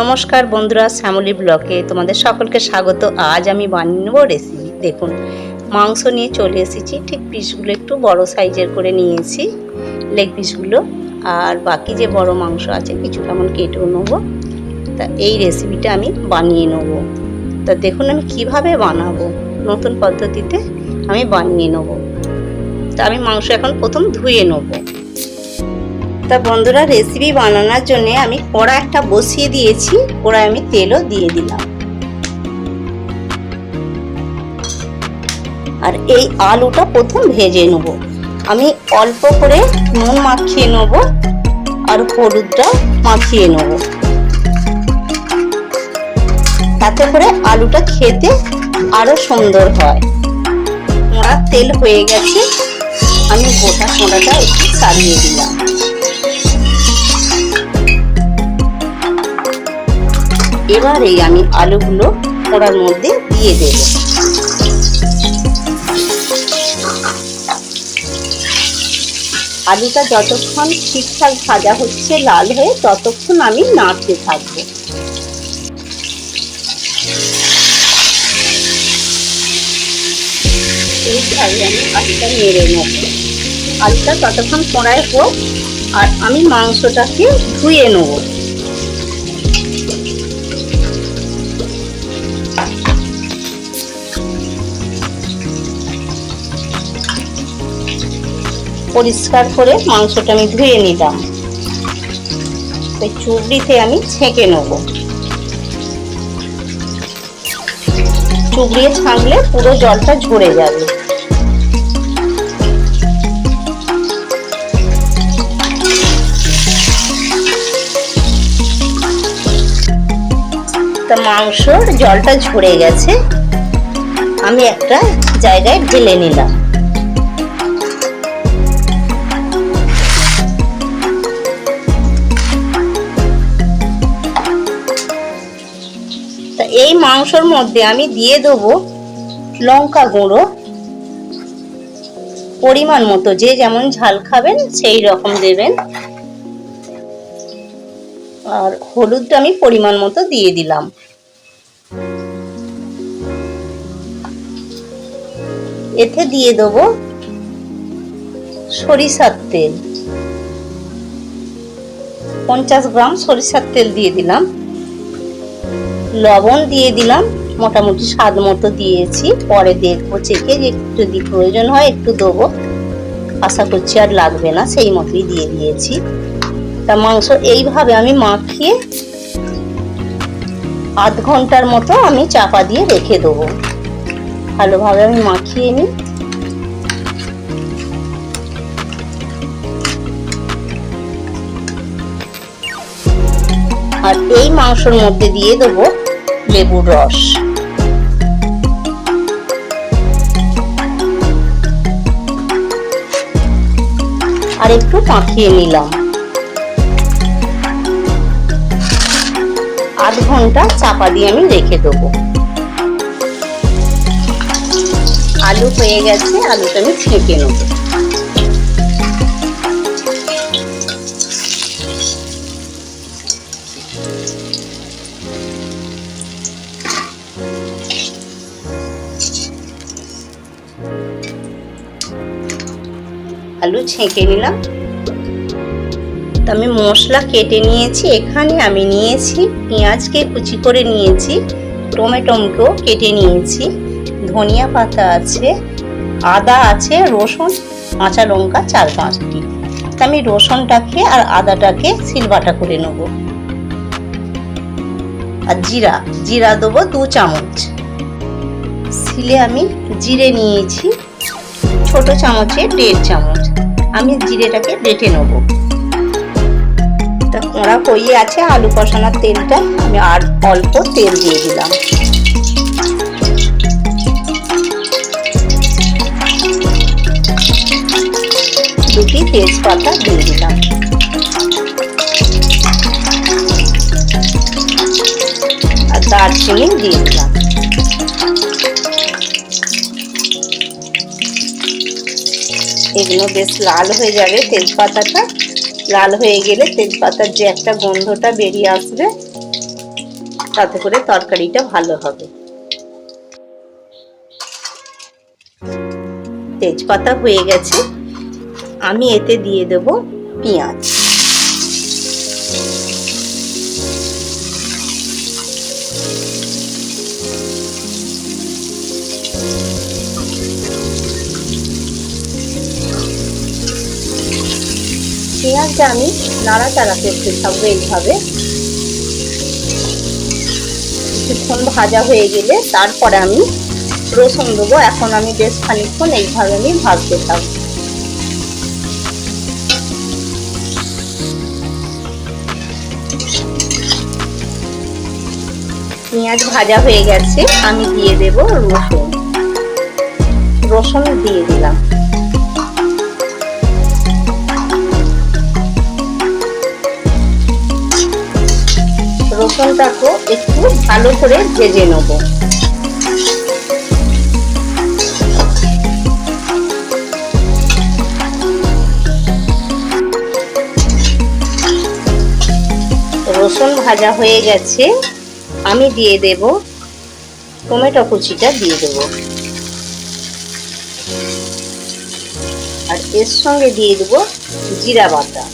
নমস্কার বন্ধুরা, শ্যামলী ব্লকে তোমাদের সকলকে স্বাগত। আজ আমি বানিয়ে নেব রেসিপি দেখুন, মাংস নিয়ে চলে এসেছি। ঠিক পিসগুলো একটু বড় সাইজের করে নিয়েছি লেগ পিসগুলো আর বাকি যে বড় মাংস আছে কিছু কেমন কেটেও নেব। তা এই রেসিপিটা আমি বানিয়ে নেব। তা দেখুন, আমি কীভাবে বানাবো? নতুন পদ্ধতিতে আমি বানিয়ে নেব। তা আমি মাংস এখন প্রথম ধুয়ে নেব। তা বন্ধুরা রেসিপি বানানোর জন্য আমি কড়া একটা বসিয়ে দিয়েছি। কড়ায় আমি তেলও দিয়ে দিলাম। আর এই আলুটা প্রথম ভেজে নেব। আমি অল্প করে নুন মাখিয়ে নেব আর হলুদটা মাখিয়ে নেব। তাতে করে আলুটা খেতে আরও সুন্দর হয়। মোড়ার তেল হয়ে গেছে। আমি গোটা কোড়াটা একটু ছাড়িয়ে দিলাম। এবারে আমি আলুগুলো কড়ার মধ্যে দিয়ে দেব। আলুটা যতক্ষণ ঠিকঠাক ভাজা হচ্ছে, লাল হয়ে ততক্ষণ আমি নাড়তে থাকব। আমি আলুটা ততক্ষণ কড়ায় হোক, আর আমি মাংসটাকে ধুয়ে নেব। পরিষ্কার করে মাংসটা আমি ধুয়ে নিলাম। ওই চুবড়িতে আমি ছেঁকে নেব। চুবড়িয়ে ছাঁকলে পুরো জলটা ঝরে যাবে। তা মাংসর জলটা ঝরে গেছে। আমি একটা জায়গায় ঢেলে নিলাম। এই মাংসর মধ্যে আমি দিয়ে দেবো লঙ্কা গুঁড়ো। পরিমাণ মতো, যে যেমন ঝাল খাবেন সেই রকম দেবেন। আর হলুদটা আমি পরিমাণ মতো দিয়ে দিলাম। এতে দিয়ে দেবো সরিষার তেল। পঞ্চাশ গ্রাম সরিষার তেল দিয়ে দিলাম। লবণ দিয়ে দিলাম। মোটামুটি স্বাদ মতো দিয়েছি। পরে দেখব চেকে যে যদি প্রয়োজন হয় একটু দেবো। আশা করছি আর লাগবে না, সেই মতোই দিয়ে দিয়েছি। তা মাংস এইভাবে আমি মাখিয়ে আধ ঘণ্টার মতো আমি চাপা দিয়ে রেখে দেবো। ভালোভাবে আমি মাখিয়ে নিই। আর এই মাংসর মধ্যে দিয়ে দেবো লেবুর রস। আর একটু মাখিয়ে নিলাম। আধ ঘণ্টা চাপা দিয়ে আমি রেখে দেবো। আলু হয়ে গেছে, আলুটা আমি ছেঁকে নেব। আলু ছেঁকে নিলাম। তো আমি মশলা কেটে নিয়েছি, এখানে আমি নিয়েছি পেঁয়াজকে কুচি করে নিয়েছি টমেটোকেও কেটে নিয়েছি, ধনিয়া পাতা আছে, আদা আছে, রসুন, কাঁচা লঙ্কা, চার পাঁচটি আমি রসুনটাকে আর আদাটাকে সিলবাটা করে নেব। আর জিরা জিরা দেবো দু চামচ। সিলে আমি জিরে নিয়েছি। ছোট চামচে দেড় চামচ। আমি জিরেটাকে বেটে নেব। তা কোঁড়া কইয়ে আছে আলু কষানোর তেলটা। আমি আর অল্প তেল দিয়ে দিলাম। দুটি তেজপাতা দিয়ে দিলাম। আর দারচিনি দিয়ে দিলাম। এগুলো বেশ লাল হয়ে যাবে তেজপাতাটা। লাল হয়ে গেলে তেজপাতার যে একটা গন্ধটা বেরিয়ে আসবে, তাতে করে তরকারিটা ভালো হবে। তেজপাতা হয়ে গেছে। আমি এতে দিয়ে দেব পেঁয়াজ। পেঁয়াজটা আমি নাড়াচাড়া করতে থাকব এইভাবে। কিছুক্ষণ ভাজা হয়ে গেলে তারপরে আমি রসুন দেবো। এখন আমি বেশ খানিক্ষণ এইভাবে আমি ভাজতে থাকব। পেঁয়াজ ভাজা হয়ে গেছে, আমি দিয়ে দেব রসুন। রসুন দিয়ে দিলাম। রসুনটাকে একটু ভালো করে ভেজে নেব। রসুন ভাজা হয়ে গেছে। আমি দিয়ে দেব টমেটো কুচিটা দিয়ে দেব। আর এর সঙ্গে দিয়ে দেব জিরা বাটা।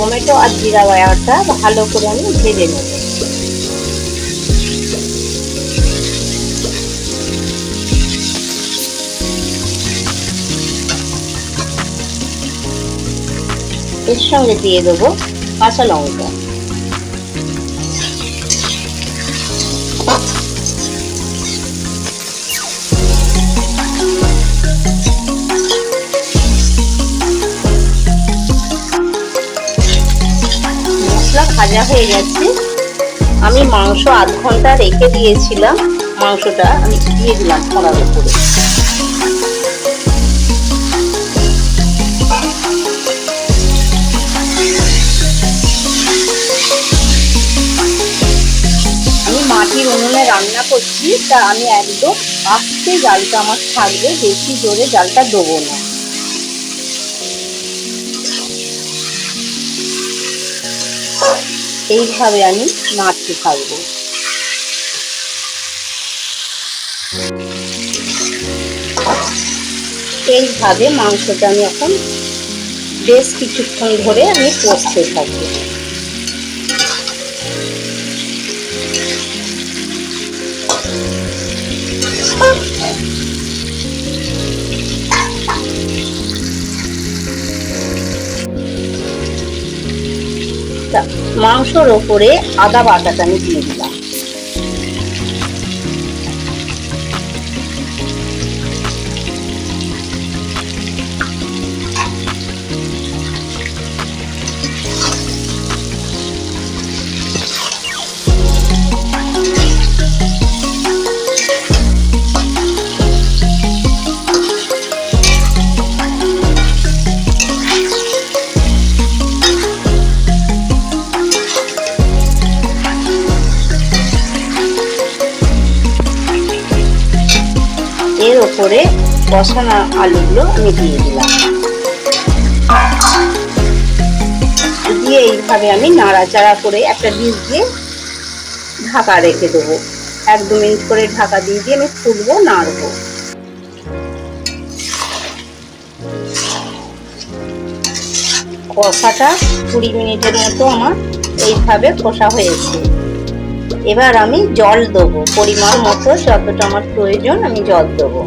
টমেটো আর জিরা বাটাটা ভালো করে আমি ভেজে নেব। এর সঙ্গে দিয়ে দেবো কাঁচা লঙ্কা। ভাজা হয়ে গেছে। আমি মাংস আধ ঘণ্টা রেখে দিয়েছিলাম। মাংসটা আমি দিয়ে দিলাম কড়ার উপরে। আমি মাটির উনুনে রান্না করছি, তা আমি একদম আস্তে জালটা আমার থাকবে বেশি জোরে জালটা দেবো না। এইভাবে আমি নাড়তে থাকব। এইভাবে মাংসটা আমি এখন বেশ কিছুক্ষণ ধরে আমি কষতে থাকব। তা মাংসর ওপরে আদা বাটাটা আমি দিয়ে দিলাম। ওপরে বসানো আলুগুলো আমি দিয়ে দিলাম। দিয়ে এইভাবে আমি নাড়াচাড়া করে একটা ডিশ দিয়ে ঢাকা রেখে দেবো। এক দু মিনিট করে ঢাকা দিয়ে দিয়ে আমি ফুলবো নাড়বো। কষাটা কুড়ি মিনিটের মতো আমার এইভাবে কষা হয়েছে। এবার আমি জল দেবো, পরিমাণ মতো, যতটা আমার প্রয়োজন আমি জল দেবো।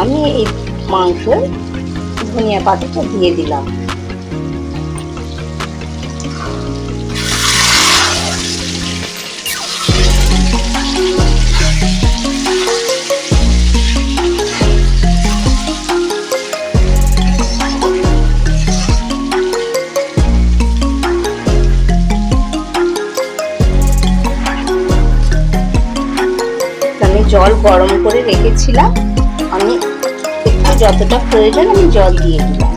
আমি এই মাংস ধনিয়া পাতাটা দিয়ে দিলাম। জল গরম করে রেখেছিলাম। আমি একটু যতটা প্রয়োজন আমি জল দিয়ে দিলাম।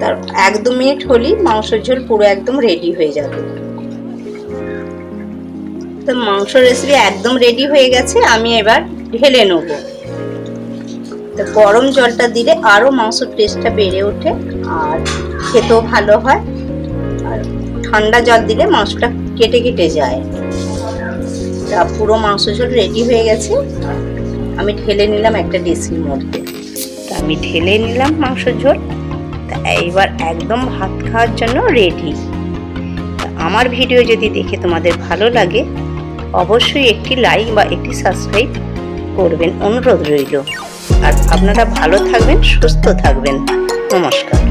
তার এক দু মিনিট হলেই মাংসের ঝোল পুরো একদম রেডি হয়ে যাবে। তো মাংস রেসিপি একদম রেডি হয়ে গেছে, আমি এবার ঢেলে নেব। তো গরম জলটা দিলে আরও মাংসর টেস্টটা বেড়ে ওঠে, আর খেতেও ভালো হয়। আর ঠান্ডা জল দিলে মাংসটা কেটে কেটে যায়। তা পুরো মাংস ঝোল রেডি হয়ে গেছে। আমি ঢেলে নিলাম একটা ডিসির মধ্যে। তা আমি ঢেলে নিলাম মাংস ঝোল। তা এইবার একদম ভাত খাওয়ার জন্য রেডি আমার ভিডিও যদি দেখে তোমাদের ভালো লাগে অবশ্যই একটি লাইক বা একটি সাবস্ক্রাইব করবেন। অনুরোধ রইল। আর আপনারা ভালো থাকবেন, সুস্থ থাকবেন। নমস্কার।